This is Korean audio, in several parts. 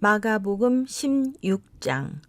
마가복음 16장.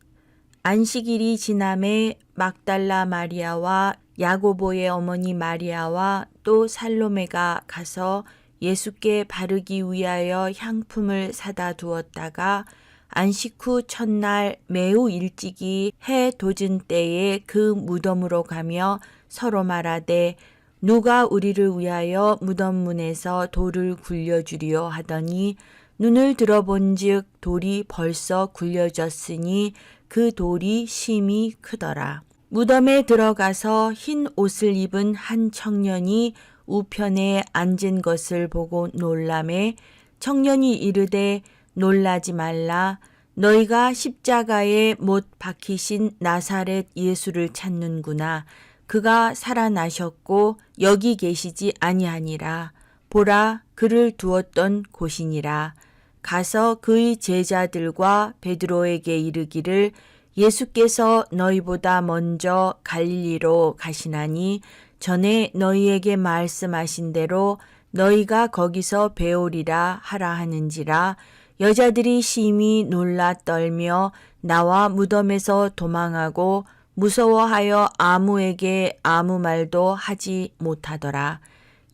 안식일이 지남에 막달라 마리아와 야고보의 어머니 마리아와 또 살로메가 가서 예수께 바르기 위하여 향품을 사다 두었다가 안식 후 첫날 매우 일찍이 해 돋은 때에 그 무덤으로 가며 서로 말하되 누가 우리를 위하여 무덤 문에서 돌을 굴려주리요? 하더니 눈을 들어본즉 돌이 벌써 굴려졌으니 그 돌이 심히 크더라. 무덤에 들어가서 흰 옷을 입은 한 청년이 우편에 앉은 것을 보고 놀라매 청년이 이르되 놀라지 말라. 너희가 십자가에 못 박히신 나사렛 예수를 찾는구나. 그가 살아나셨고 여기 계시지 아니하니라. 보라 그를 두었던 곳이니라 가서 그의 제자들과 베드로에게 이르기를 예수께서 너희보다 먼저 갈릴리로 가시나니 전에 너희에게 말씀하신 대로 너희가 거기서 배우리라 하라 하는지라 여자들이 심히 놀라 떨며 나와 무덤에서 도망하고 무서워하여 아무에게 아무 말도 하지 못하더라.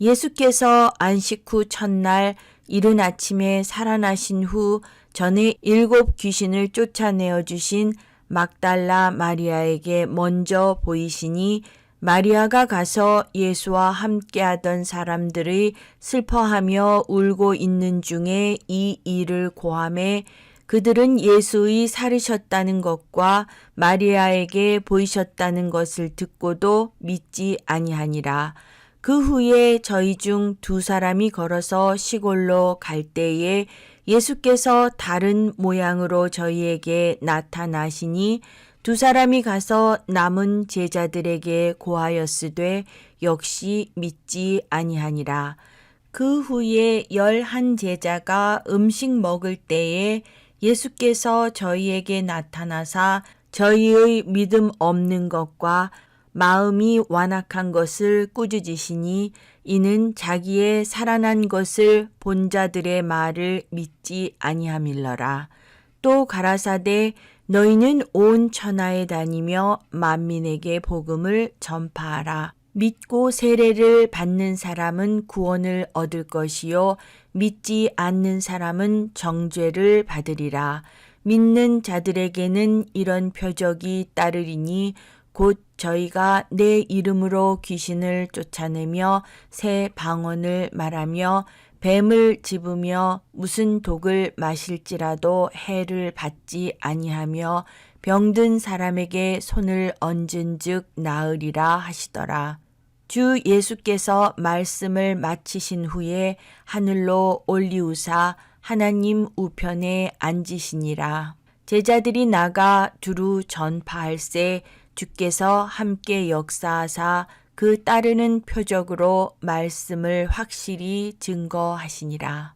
예수께서 안식 후 첫날 이른 아침에 살아나신 후 전에 일곱 귀신을 쫓아내어 주신 막달라 마리아에게 먼저 보이시니 마리아가 가서 예수와 함께하던 사람들의 슬퍼하며 울고 있는 중에 이 일을 고함해 그들은 예수의 살으셨다는 것과 마리아에게 보이셨다는 것을 듣고도 믿지 아니하니라. 그 후에 저희 중 두 사람이 걸어서 시골로 갈 때에 예수께서 다른 모양으로 저희에게 나타나시니 두 사람이 가서 남은 제자들에게 고하였으되 역시 믿지 아니하니라. 그 후에 열한 제자가 음식 먹을 때에 예수께서 저희에게 나타나사 저희의 믿음 없는 것과 마음이 완악한 것을 꾸짖으시니 이는 자기의 살아난 것을 본 자들의 말을 믿지 아니함일러라. 또 가라사대 너희는 온 천하에 다니며 만민에게 복음을 전파하라. 믿고 세례를 받는 사람은 구원을 얻을 것이요 믿지 않는 사람은 정죄를 받으리라. 믿는 자들에게는 이런 표적이 따르리니 곧 저희가 내 이름으로 귀신을 쫓아내며 새 방언을 말하며 뱀을 집으며 무슨 독을 마실지라도 해를 받지 아니하며 병든 사람에게 손을 얹은즉 나으리라 하시더라. 주 예수께서 말씀을 마치신 후에 하늘로 올리우사 하나님 우편에 앉으시니라. 제자들이 나가 두루 전파할세 주께서 함께 역사하사 그 따르는 표적으로 말씀을 확실히 증거하시니라.